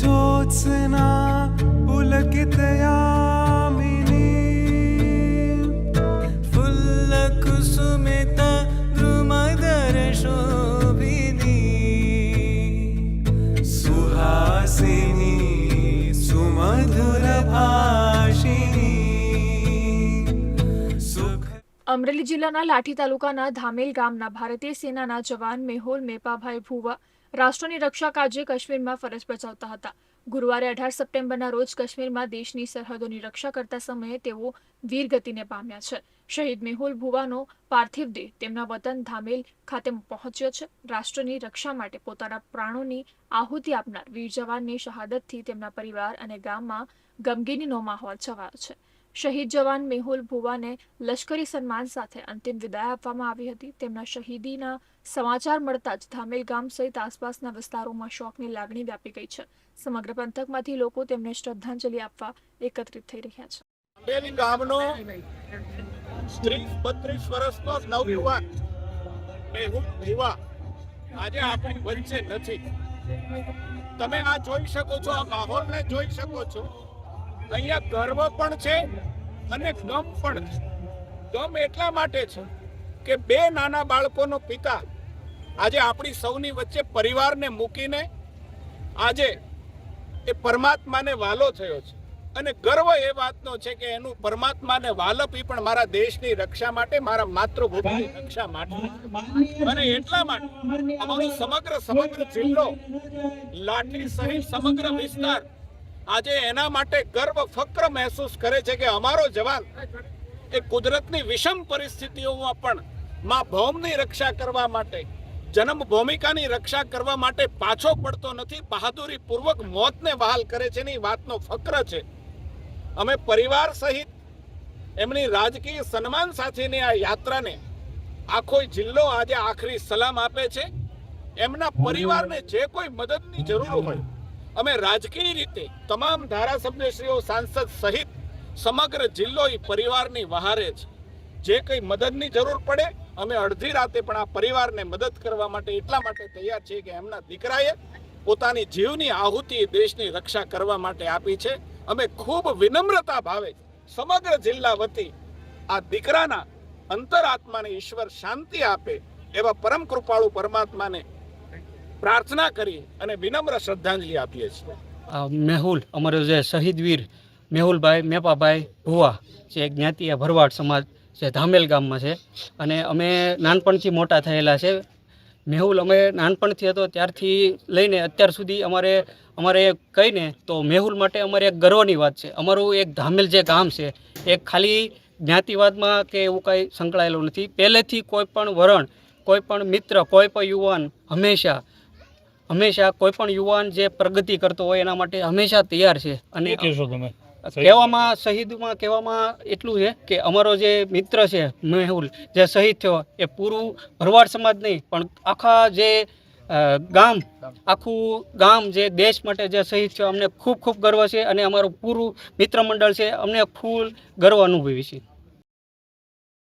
ಜ್ಯೋತ್ಸ್ನಾ ಪುಲಕಿತಯಾಮಿನಿ ಫುಲ್ಲ ಕುಸುಮಿತ ದ್ರುಮದರ ಶೋಭಿನಿ ಸುಹಾಸಿನಿ સુમધુર અમરેલી જિલ્લાના લાઠી તાલુકાના ધામેલ ગામના ભારતીય સેનાના જવાન મેહુલ મેપાભાઈ ભુવા રાષ્ટ્રની રક્ષા કાજે કાશ્મીરમાં ફરજ બજાવતા હતા. ગુરુવારે અઢાર સપ્ટેમ્બરના રોજ કાશ્મીરમાં દેશની સરહદોની રક્ષા કરતા સમયે તેઓ વીરગતિને પામ્યા છે. શહીદ મેહુલ ભુવાનો પાર્થિવ દેહ તેમના વતન ધામેલ ખાતે પહોંચ્યો છે. રાષ્ટ્રની રક્ષા માટે પોતાના પ્રાણોની આહુતિ આપનાર વીર જવાનની શહાદતથી તેમના પરિવાર અને ગામમાં ગમગીનીનો માહોલ છવાયો છે. શહીદ જવાન મેહુલ ભુવાને લશ્કરી સન્માન સાથે અંતિમ વિદાય આપવામાં આવી હતી. તેમના શહીદીના સમાચાર મળતા જ ધામેલ ગામ સહિત આસપાસના વિસ્તારોમાં શોકની લાગણી વ્યાપી ગઈ છે. સમગ્ર પંથકમાંથી લોકો તેમને શ્રદ્ધાંજલિ આપવા એકત્રિત થઈ રહ્યા છે. અમરેલી ગામનો ત્રીસ બત્રીસ વર્ષનો નવયુવાન મેહુલ ભુવા આજે આપણી વચ્ચે નથી. તમે આ જોઈ શકો છો, આ માહોલને જોઈ શકો છો. અહીંયા ગર્વ પણ છે અને ગમ પણ છે. ગમ એટલા માટે છે કે બે નાના બાળકોનો પિતા આજે આપણી સૌની વચ્ચે પરિવારને મૂકીને આજે એ પરમાત્માને વાલો થયો છે. અને ગર્વ એ વાતનો છે કે એનું પરમાત્માને વાલપી પણ મારા દેશની રક્ષા માટે, મારા માતૃભૂમિની રક્ષા માટે. અને એટલા માટે, અમારો સમગ્ર સમગ્ર જિલ્લો લાઠી સહિત સમગ્ર વિસ્તાર આજે એના માટે ગર્વ ફક્ર મહેસૂસ કરે છે કે અમારો જવાન એ કુદરતની વિષમ પરિસ્થિતિઓમાં પણ માં ભૌમની રક્ષા કરવા માટે, જન્મ ભૂમિકાની રક્ષા કરવા માટે પાછો પડતો નથી બહાદુરી પૂર્વક મોતને વહાલ કરે છે એની વાતનો ફક્ર છે. અમે પરિવાર સહિત એમની રાજકીય સન્માન સાથેની આ યાત્રાને આખો જિલ્લો આજે આખરી સલામ આપે છે. એમના પરિવારને જે કોઈ મદદની જરૂર હોય અમે રાજકીય રીતે તમામ ધારાસભ્યશ્રીઓ, સાંસદ સહિત સમગ્ર જિલ્લો એ પરિવારની વહારે છે. જે કંઈ મદદની જરૂર પડે, અમે અડધી રાતે પણ આ પરિવારને મદદ કરવા માટે એટલા માટે તૈયાર છીએ કે એમના દીકરાએ પોતાની જીવની આહુતિ દેશની રક્ષા કરવા માટે આપી છે. અમે ખૂબ વિનમ્રતા ભાવે સમગ્ર જિલ્લા વતી આ દીકરાના અંતરાત્માને ઈશ્વર શાંતિ આપે એવા પરમ કૃપાળુ પરમાત્માને પ્રાર્થના કરી અને વિનમ્ર શ્રદ્ધાંજલિ આપીએ છીએ. મેહુલ, અમારો જે શહીદ વીર મેહુલભાઈ, મેપાભાઈ ભુવા, જે જ્ઞાતિ ભરવાડ સમાજ જે ધામેલ ગામમાં છે. અને અમે નાનપણથી મોટા થયેલા છે. મેહુલ, અમે નાનપણથી હતો, ત્યારથી લઈને અત્યાર સુધી અમારે અમારે કહીને તો મેહુલ માટે અમારે એક ગર્વની વાત છે. અમારું એક ધામેલ જે ગામ છે, એ ખાલી જ્ઞાતિવાદમાં કે એવું કાંઈ સંકળાયેલું નથી. પહેલેથી કોઈ પણ વરણ, કોઈ પણ મિત્ર, કોઈ પણ યુવાન હંમેશા હંમેશા કોઈ પણ યુવાન જે પ્રગતિ કરતો હોય એના માટે હંમેશા તૈયાર છે. અને કહેવામાં શહીદમાં કહેવામાં એટલું છે કે અમારો જે મિત્ર છે મેહુલ જે શહીદ થયો એ પૂરું ભરવાડ સમાજ નહીં પણ આખા જે ગામ આખું ગામ જે દેશ માટે જે શહીદ થયો અમને ખૂબ ખૂબ ગર્વ છે અને અમારું પૂરું મિત્ર મંડળ છે અમને ફૂલ ગર્વ અનુભવી છે.